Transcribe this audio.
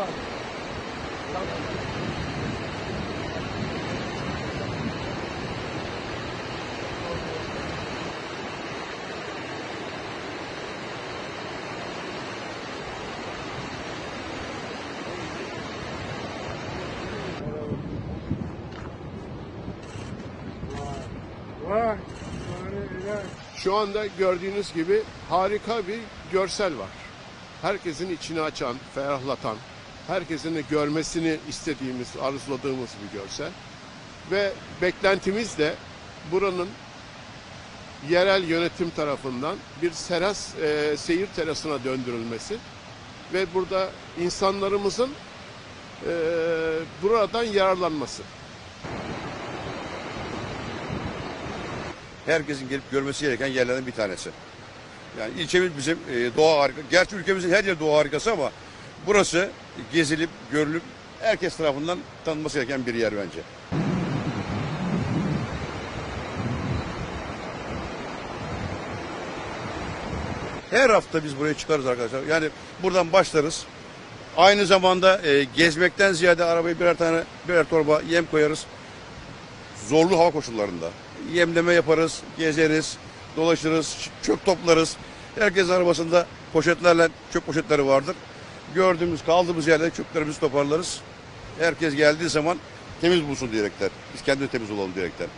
var. Şu anda gördüğünüz gibi harika bir görsel var. Herkesin içini açan, ferahlatan, herkesin de görmesini istediğimiz, arzuladığımız bir görsel. Ve beklentimiz de buranın yerel yönetim tarafından bir seras, e, seyir terasına döndürülmesi ve burada insanlarımızın e, buradan yararlanması. herkesin gelip görmesi gereken yerlerden bir tanesi. Yani ilçemiz bizim e, doğa harika. Gerçi ülkemizin her yeri doğa harikası ama burası gezilip, görülüp herkes tarafından tanınması gereken bir yer bence. Her hafta biz buraya çıkarız arkadaşlar. Yani buradan başlarız. Aynı zamanda e, gezmekten ziyade arabaya birer tane birer torba yem koyarız zorlu hava koşullarında. Yemleme yaparız, gezeriz, dolaşırız, çöp toplarız. Herkes arabasında poşetlerle çöp poşetleri vardır. Gördüğümüz, kaldığımız yerde çöplerimizi toparlarız. Herkes geldiği zaman temiz bulsun diyerekler. Biz kendi temiz olalım diyerekler.